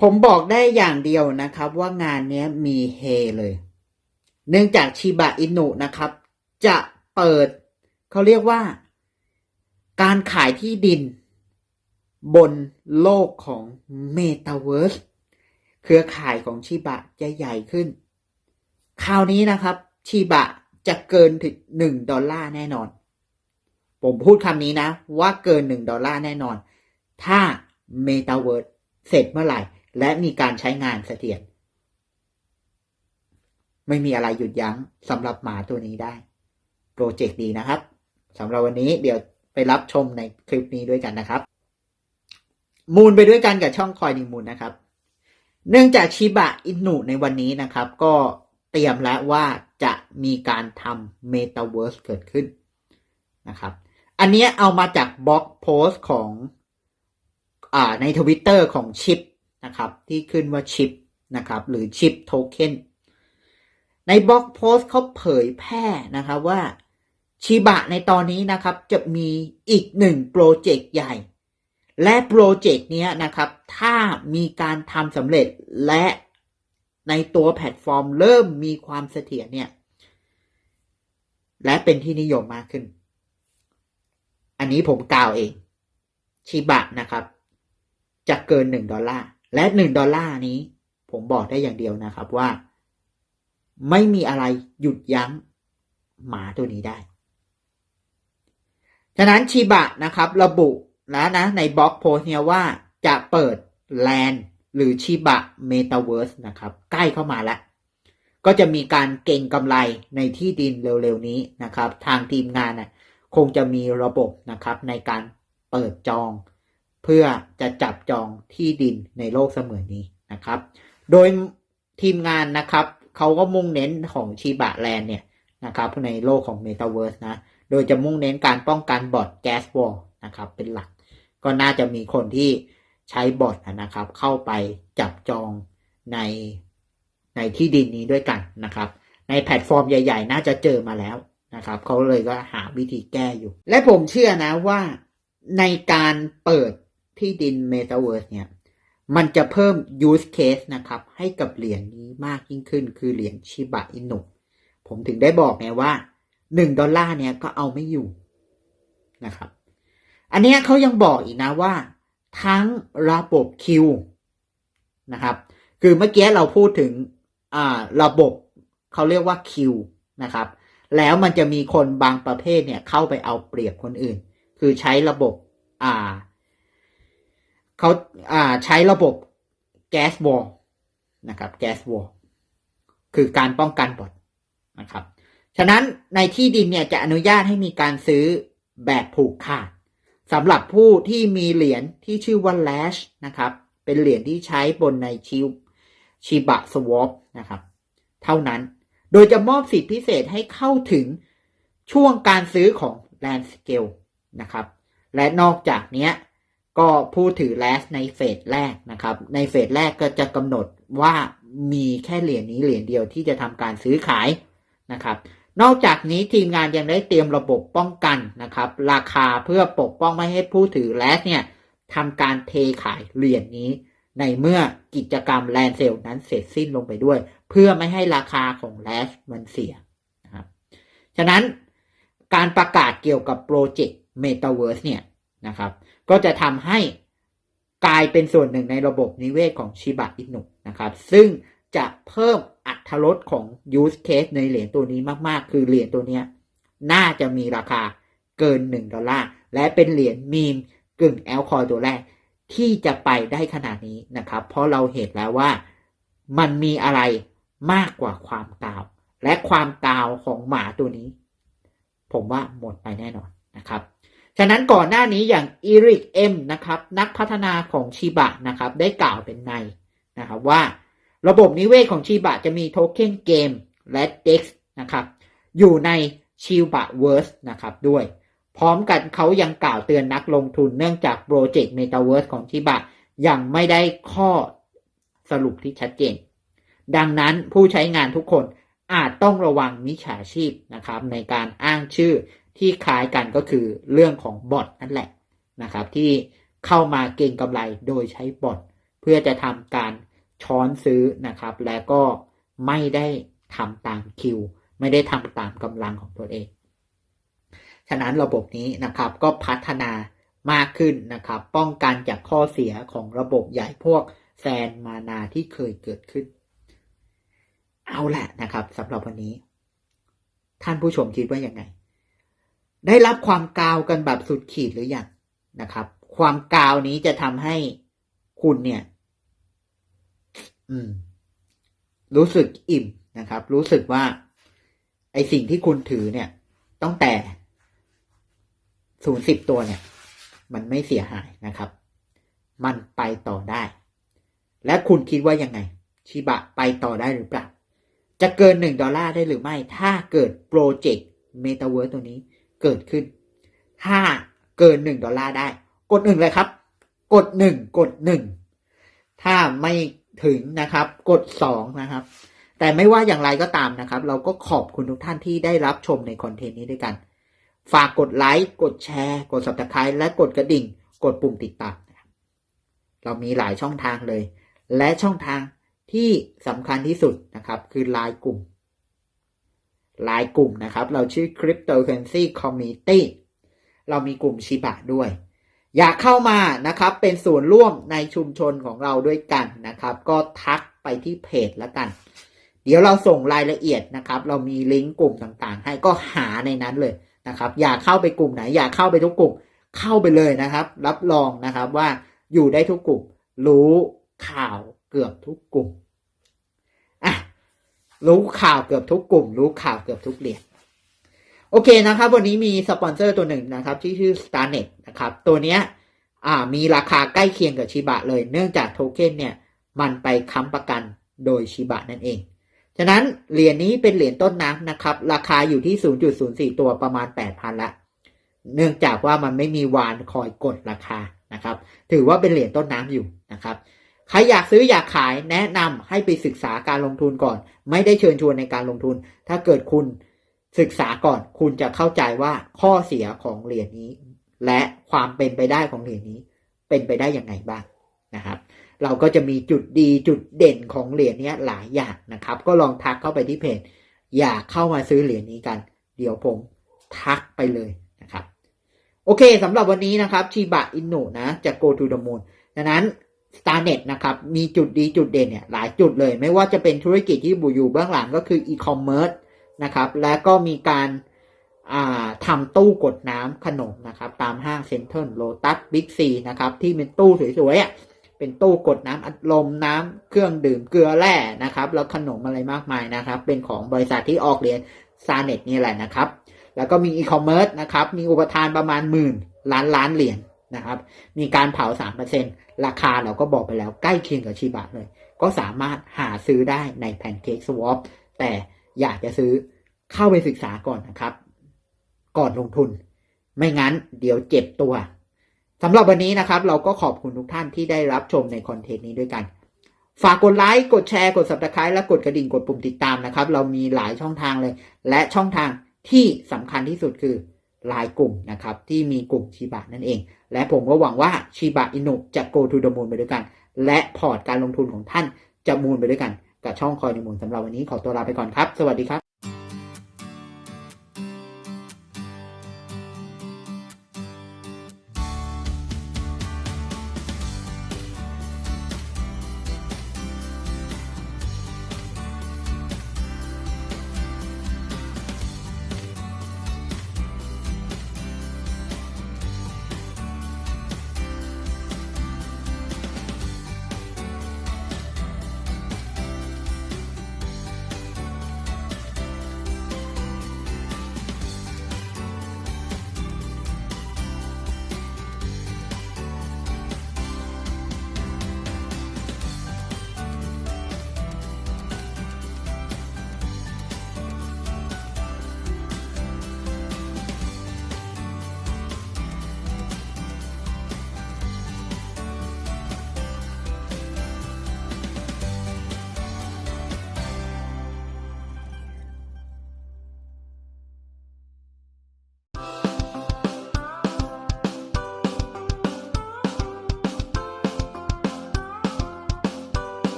ผมบอกได้อย่างเดียวนะครับว่างานนี้มีเฮเลย เนื่องจากชิบะอินุนะครับ จะเปิด เขาเรียกว่า การขายที่ดิน บนโลกของเมตาเวิร์สเครือข่ายของชิบะจะใหญ่ขึ้น คราวนี้นะครับ ชิบะจะเกินถึงหนึ่งดอลลาร์แน่นอน ผมพูดคำนี้นะ ว่าเกินหนึ่งดอลลาร์แน่นอน ถ้าเมตาเวิร์สเสร็จเมื่อไหร่ และมีการใช้งานเสถียรไม่มีอะไรหยุดยั้งสำหรับหมาตัวนี้ได้ โปรเจกต์ดีนะครับสำหรับวันนี้เดี๋ยวไปรับชมในคลิปนี้ด้วยกันนะครับ มูลไปด้วยกันกับช่องคอยนิมูลนะครับ เนื่องจากชิบะอินุในวันนี้นะครับ ก็เตรียมแล้วว่าจะมีการทำเมตาเวิร์สเกิดขึ้นนะครับ อันนี้เอามาจากบล็อกโพสต์ของอ่าในทวิตเตอร์ของชิป นะครับที่ขึ้นว่าชิปนะครับหรือชิปโทเค็นในบล็อกโพสต์เขาเผยแพร่นะครับว่าชิบะในตอนนี้นะครับจะมีอีกหนึ่งโปรเจกต์ใหญ่ และโปรเจกต์เนี้ยนะครับ ถ้ามีการทำสำเร็จและในตัวแพลตฟอร์มเริ่มมีความเสถียรเนี่ย และเป็นที่นิยมมากขึ้น อันนี้ผมกล่าวเอง ชิบะนะครับ จะเกินหนึ่งดอลลาร์ และหนึ่งดอลลาร์นี้ ผมบอกได้อย่างเดียวนะครับว่า ไม่มีอะไรหยุดยั้งหมาตัวนี้ได้ ฉะนั้นชิบะนะครับ ระบุแล้วนะ ในบล็อกโพสต์เนี่ยว่าจะเปิดแลนด์หรือชิบะเมตาเวิร์สนะครับ ใกล้เข้ามาแล้ว ก็จะมีการเก่งกำไรในที่ดินเร็วๆนี้นะครับ ทางทีมงานน่ะคงจะมีระบบนะครับในการเปิดจอง เพื่อจะจับจองที่ดินในโลกเสมือนนี้นะครับ โดยทีมงานนะครับเขาก็มุ่งเน้นของชิบะแลนด์เนี่ยนะครับในโลกของ Metaverse นะ โดยจะมุ่งเน้นการป้องกันบอทแก๊สวอลนะครับเป็นหลัก ก็น่าจะมีคนที่ใช้บอทนะครับ เข้าไปจับจองในในที่ดินนี้ด้วยกันนะครับ ในแพลตฟอร์มใหญ่ ๆ น่าจะเจอมาแล้วนะครับเขาเลยก็หาวิธีแก้อยู่ และผมเชื่อนะว่าในการเปิด ที่ดิน Metaverse เนี่ย มันจะเพิ่ม use case นะครับ ให้กับเหรียญนี้มากยิ่งขึ้น คือเหรียญชิบะอินุผมถึงได้บอกไงว่าหนึ่งดอลลาร์เนี่ยก็เอาไม่อยู่นะครับ อันนี้เขายังบอกอีกนะว่า ทั้งระบบคิวนะครับ คือเมื่อกี้เราพูดถึงอ่าระบบเขาเรียกว่าคิวนะครับ แล้วมันจะมีคนบางประเภทเนี่ยเข้าไปเอาเปรียบคนอื่น คือใช้ระบบอ่า เขาอ่าใช้ระบบแก๊สวอลนะครับแก๊สวอลคือการป้องกันบอทนะครับ ฉะนั้นในที่ดินเนี่ยจะอนุญาตให้มีการซื้อแบบผูกขาดสำหรับผู้ที่มีเหรียญที่ชื่อว่า Lash นะครับ เป็นเหรียญที่ใช้บนในชิวชิบะสวอปนะครับ เท่านั้นโดยจะมอบสิทธิพิเศษให้เข้าถึงช่วงการซื้อของ Land Scale นะครับ และนอกจากเนี้ย ก็ผู้ถือ Lash ในเฟสแรกนะครับ ในเฟสแรกก็จะกำหนดว่ามีแค่เหรียญนี้เหรียญเดียวที่จะทำการซื้อขายนะครับ นอกจากนี้ทีมงานยังได้เตรียมระบบป้องกันนะครับ ราคาเพื่อปกป้องไม่ให้ผู้ถือแลสเนี่ยทำการเทขายเหรียญนี้ ในเมื่อกิจกรรมแลนเซลนั้นเสร็จสิ้นลงไปด้วย เพื่อไม่ให้ราคาของแลสมันเสียนะครับฉะนั้นการประกาศเกี่ยวกับโปรเจกต์ Metaverse เนี่ยนะครับ ก็จะทำให้กลายเป็นส่วนหนึ่งในระบบนิเวศของชิบะอินุนะครับ ซึ่งจะเพิ่มอัตรสของ use case ในเหรียญตัวนี้มากๆ คือเหรียญตัวนี้น่าจะมีราคาเกิน 1 ดอลลาร์ และเป็นเหรียญมีมกึ่งแอลคอยตัวแรก ที่จะไปได้ขนาดนี้นะครับ เพราะเราเห็นแล้วว่ามันมีอะไรมากกว่าความกาว และความกาวของหมาตัวนี้ ผมว่าหมดไปแน่นอนนะครับ ฉะนั้นก่อนหน้านี้อย่างอีริกเอ็มนะครับนักพัฒนาของชิบะนะครับได้กล่าวเป็นในนะครับว่าระบบนิเวศของชิบะจะมีโทเค็นเกมและ DEX นะครับอยู่ในชิบะเวิร์สนะครับด้วย พร้อมกันเขายังกล่าวเตือนนักลงทุนเนื่องจากโปรเจกต์ Metaverse ของชิบะยังไม่ได้ข้อสรุปที่ชัดเจน ดังนั้นผู้ใช้งานทุกคนอาจต้องระวังมิจฉาชีพนะครับในการอ้างชื่อ ที่คล้ายกันก็คือเรื่องของบอทนั่นแหละนะครับ ที่เข้ามาเก็งกำไรโดยใช้บอทเพื่อจะทำการช้อนซื้อนะครับ และก็ไม่ได้ทำตามคิว ไม่ได้ทำตามกำลังของตัวเอง ฉะนั้นระบบนี้นะครับก็พัฒนามากขึ้นนะครับ ป้องกันจากข้อเสียของระบบใหญ่พวกแซนมานาที่เคยเกิดขึ้น เอาแหละนะครับสำหรับวันนี้ ท่านผู้ชมคิดว่ายังไง ได้รับความกาวกันแบบสุดขีดหรือยังนะครับ ความกาวนี้จะทำให้คุณเนี่ย อืม รู้สึกอิ่มนะครับ รู้สึกว่า ไอสิ่งที่คุณถือเนี่ย ตั้งแต่ศูนย์สิบตัวเนี่ย มันไม่เสียหายนะครับ มันไปต่อได้ และคุณคิดว่ายังไง ชิบะไปต่อได้หรือเปล่า จะเกินหนึ่งดอลลาร์ได้หรือไม่ ถ้าเกิดโปรเจกต์เมตาเวิร์ตัวนี้ เกิดขึ้นถ้าเกินหนึ่งดอลลาร์ได้ กดหนึ่งเลยครับ กดหนึ่งกดหนึ่งถ้าไม่ถึงนะครับ กดสองนะครับ แต่ไม่ว่าอย่างไรก็ตามนะครับ เราก็ขอบคุณทุกท่านที่ได้รับชมในคอนเทนต์นี้ด้วยกัน ฝากกดไลค์ กดแชร์ กด subscribe และกดกระดิ่ง กดปุ่มติดตามนะครับเรามีหลายช่องทางเลย และช่องทางที่สำคัญที่สุดนะครับ คือไลน์กลุ่ม ไลน์กลุ่มนะครับ เราชื่อ Cryptocurrency Community เรามีกลุ่มชิบะด้วย อยากเข้ามานะครับ เป็นส่วนร่วมในชุมชนของเราด้วยกันนะครับ ก็ทักไปที่เพจแล้วกัน เดี๋ยวเราส่งรายละเอียดนะครับ เรามีลิงก์กลุ่มต่างๆ ให้ก็หาในนั้นเลยนะครับ อยากเข้าไปกลุ่มไหน อยากเข้าไปทุกกลุ่ม เข้าไปเลยนะครับ รับรองนะครับว่าอยู่ได้ทุกกลุ่ม รู้ข่าวเกือบทุกกลุ่ม รู้ข่าวเกือบทุกกลุ่ม รู้ข่าวเกือบทุกเหรียญโอเคนะครับ วันนี้มีสปอนเซอร์ตัวหนึ่งนะครับ ที่ชื่อ Starnet นะครับ ตัวเนี้ยอ่ามีราคาใกล้เคียงกับชิบะเลย เนื่องจากโทเค็นเนี่ย มันไปค้ำประกันโดยชิบะนั่นเอง ฉะนั้นเหรียญนี้เป็นเหรียญต้นน้ำนะครับ ราคาอยู่ที่ 0.04 ตัวประมาณ 8,000 ละ เนื่องจากว่ามันไม่มีวานคอยกดราคานะครับ ถือว่าเป็นเหรียญต้นน้ำอยู่นะครับ ใครอยากซื้ออยากขายแนะนำให้ไปศึกษาการลงทุนก่อน ไม่ได้เชิญชวนในการลงทุน ถ้าเกิดคุณศึกษาก่อน คุณจะเข้าใจว่าข้อเสียของเหรียญนี้ และความเป็นไปได้ของเหรียญนี้ เป็นไปได้อยังไงบ้างนะครับ เราก็จะมีจุดดีจุดเด่นของเหรียญนี้หลายอย่างนะครับ ก็ลองทักเข้าไปที่เพจอยากเข้ามาซื้อเหรียญนี้กัน เดี๋ยวผมทักไปเลยนะครับ โอเคสำหรับวันนี้นะครับชีบะอินโนนะจะ go to the moon ดังนั้น Starnet นะครับ มีจุดดีจุดเด่นเนี่ยหลายจุดเลย ไม่ว่าจะเป็นธุรกิจที่บูอยู่เบื้องหลังก็คือ e-commerce นะครับ และก็มีการาทำตู้กดน้ำขนมนะครับ ตามห้างเซ็นทรัลโลตัสบิ๊กซีนะครับ ที่เป็นตู้สวยๆเป็นตู้กดน้ำอัดลมน้ำเครื่องดื่มเกลือแร่นะครับ แล้วขนมอะไรมากมายนะครับ เป็นของบริษัทที่ออกเหรียญ Starnet นี่แหละนะครับ แล้วก็มีอีคอมเมิร์ซนะครับ มีอุปทานประมาณหมื่นล้านล้านเหรียญ นะครับ มีการเผา 3%ราคาเราก็บอกไปแล้วใกล้เคียงกับชิบะเลย ก็สามารถหาซื้อได้ใน Pancake Swap แต่อยากจะซื้อเข้าไปศึกษาก่อนนะครับ ก่อนลงทุน ไม่งั้นเดี๋ยวเจ็บตัวสำหรับวันนี้นะครับ เราก็ขอบคุณทุกท่านที่ได้รับชมในคอนเทนต์นี้ด้วยกัน ฝากกดไลค์ กดแชร์ กด subscribe และกดกระดิ่ง กดปุ่มติดตามนะครับ เรามีหลายช่องทางเลย และช่องทางที่สำคัญที่สุดคือ หลายกลุ่มนะครับ ที่มีกลุ่มชีบะนั่นเอง และผมก็หวังว่าชีบะอินุจะโกทูดมูลไปด้วยกัน และพอร์ตการลงทุนของท่านจะมูลไปด้วยกัน กับช่องคอยในมูลสำหรับวันนี้ขอตัวลาไปก่อนครับ สวัสดีครับ